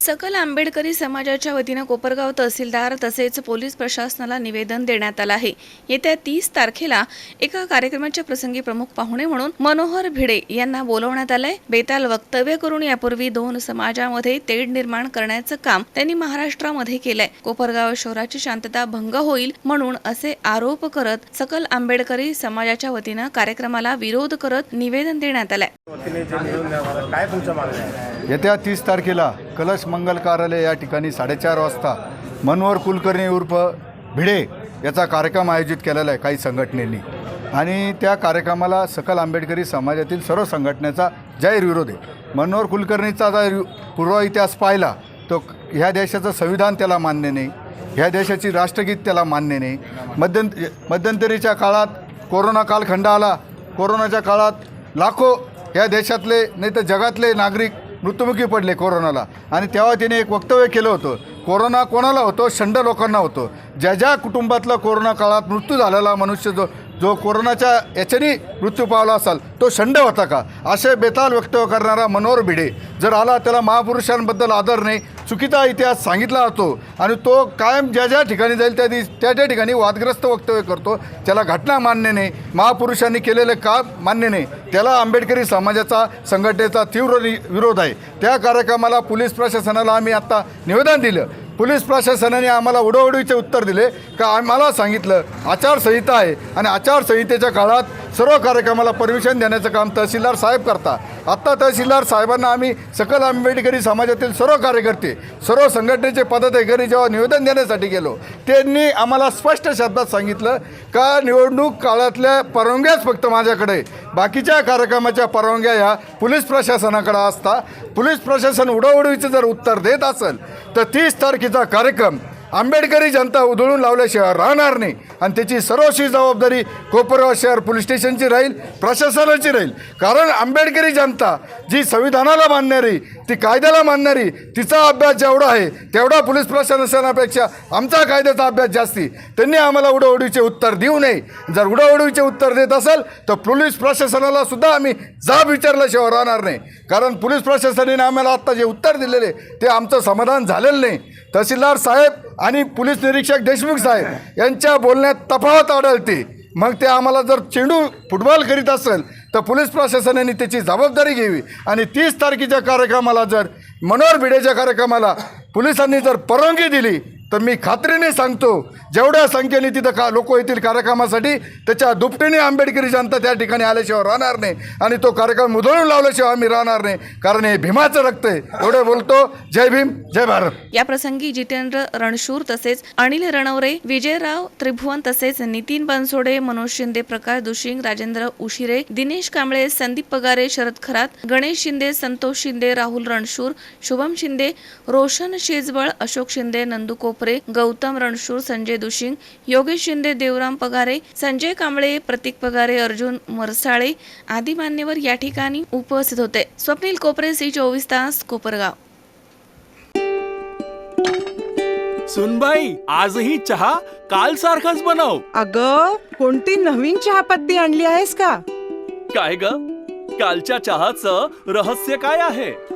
सकल आंबेडकरी समाजाच्या वतीनं कोपरगाव तहसीलदार तसेच पोलीस प्रशासनाला निवेदन देण्यात आलं आहे. येत्या तीस तारखेला एका कार्यक्रमाच्या प्रसंगी प्रमुख पाहुणे म्हणून मनोहर भिडे यांना बोलवण्यात आलंय. बेताल वक्तव्य करून यापूर्वी दोन समाजामध्ये तेढ निर्माण करण्याचं काम त्यांनी महाराष्ट्रामध्ये केलंय. कोपरगाव शहराची शांतता भंग होईल म्हणून असे आरोप करत सकल आंबेडकरी समाजाच्या वतीनं कार्यक्रमाला विरोध करत निवेदन देण्यात आलंय. येत्या तीस तारखेला कलश मंगल कार्यालय या ठिकाणी साडेचार वाजता मनोहर कुलकर्णी उर्फ भिडे याचा कार्यक्रम आयोजित केलेला आहे काही संघटनेनी. आणि त्या कार्यक्रमाला सकल आंबेडकरी समाजातील सर्व संघटनेचा जाहीर विरोध आहे. मनोहर कुलकर्णीचा जर पूर्व इतिहास पाहिला तो ह्या देशाचं संविधान त्याला मान्य नाही ह्या देशाची राष्ट्रगीत त्याला मान्य नाही. मध्यंत मध्यंतरीच्या काळात कोरोना कालखंड आला कोरोनाच्या काळात लाखो या देशातले नाही तर जगातले नागरिक मृत्युमुखी पडले कोरोनाला. आणि तेव्हा तिने एक वक्तव्य केलं होतं. कोरोना कोणाला होतो? शंड लोकांना होतो. ज्या ज्या कुटुंबातला कोरोना काळात मृत्यू झालेला मनुष्य जो जो कोरोनाच्या याच्याने मृत्यू पावला असाल तो शंड होता का? असे बेताल वक्तव्य करणारा मनोहर भिडे जर आला त्याला महापुरुषांबद्दल आदर नाही चुकीचा इतिहास सांगितला जातो आणि तो कायम ज्या ज्या ठिकाणी जाईल त्या त्या त्या ठिकाणी वादग्रस्त वक्तव्य करतो. त्याला घटना मान्य नाही महापुरुषांनी केलेलं काम मान्य नाही. त्याला आंबेडकरी समाजाचा संघटनेचा तीव्र विरोध आहे. त्या कार्यक्रमाला पोलीस प्रशासनाला आम्ही आत्ता निवेदन दिलं. पोलीस प्रशासनाने आम्हाला उडवडीचे उत्तर दिले. का आम्हाला सांगितलं आचारसंहिता आहे आणि आचारसंहितेच्या काळात सर्व कार्यक्रमाला परमिशन देण्याचं काम तहसीलदार साहेब करता आत्ता तहसीलदार साहेबांना आम्ही सकल आंबेडकरी समाजातील सर्व कार्यकर्ते सर्व संघटनेचे पदाधिकारी जेव्हा निवेदन देण्यासाठी गेलो त्यांनी आम्हाला स्पष्ट शब्दात सांगितलं का निवडणूक काळातल्या परवानग्याच फक्त माझ्याकडे. बाकीच्या कार्यक्रमाच्या परवानग्या ह्या पोलीस प्रशासनाकडे असता. पोलीस प्रशासन उडवडीचं जर उत्तर देत असेल तर तीस तारखेचा कार्यक्रम आंबेडकरी जनता उधळून लावल्याशिवाय राहणार नाही. आणि त्याची सर्वस्वी जबाबदारी कोपरगाव शहर पोलीस स्टेशनची राहील प्रशासनाची राहील. कारण आंबेडकरी जनता जी संविधानाला मानणारी ती कायद्याला मानणारी तिचा अभ्यास जेवढा आहे तेवढा पोलीस प्रशासनापेक्षा आमचा कायद्याचा अभ्यास जास्ती. त्यांनी आम्हाला उडवडीचे उत्तर देऊ नये. जर उडवडीचे उत्तर देत असेल तर पोलीस प्रशासनाला सुद्धा आम्ही जाब विचारल्याशिवाय राहणार नाही. कारण पोलीस प्रशासनाने आम्हाला आत्ता जे उत्तर दिलेले ते आमचं समाधान झालेलं नाही. तहसीलदार साहेब आणि पोलीस निरीक्षक देशमुख साहेब यांच्या बोलण्यात तफावत आढळते. मग ते आम्हाला जर चेंडू फुटबॉल करीत असेल तर पोलीस प्रशासनाने त्याची जबाबदारी घ्यावी. आणि तीस तारखेच्या कार्यक्रमाला जर मनोहर भिडेच्या कार्यक्रमाला पोलिसांनी जर परवानगी दिली तर मी खात्रीने सांगतो जेवढ्या संख्येने तिथं का लोक येतील कार्यक्रमासाठी त्याच्या दुपटीने आंबेडकरी जनता त्या ठिकाणी आल्याशिवाय राहणार नाही. आणि तो कार्यक्रम उधळून लावल्याशिवाय आम्ही राहणार नाही. कारण हे भीमाचं रक्त आहे. एवढं बोलतो. जय भीम जय भारत. या प्रसंगी जितेंद्र रणशूर तसेच अनिल रणवरे विजयराव त्रिभुवन तसेच नितीन बनसोडे मनोज शिंदे प्रकाश दुशिंग राजेंद्र उशिरे दिनेश कांबळे संदीप पगारे शरद खरात गणेश शिंदे संतोष शिंदे राहुल रणशूर शुभम शिंदे रोशन शेजवळ अशोक शिंदे नंदू कोपरे गौतम रणशूर संजय दुशिंग योगेश शिंदे देवराम पगारे संजय कांबळे प्रतीक पगारे अर्जुन मरसाळे आदी मान्यवर या ठिकाणी उपस्थित होते. स्वप्नील कोपरे सी चोवीस तास कोपरगाव. सुनबाई आजही चहा काल सारखाच बनव. अग कोणती नवीन चहापत्ती आणली आहेस का? काय ग? कालच्या चहाचं रहस्य काय आहे?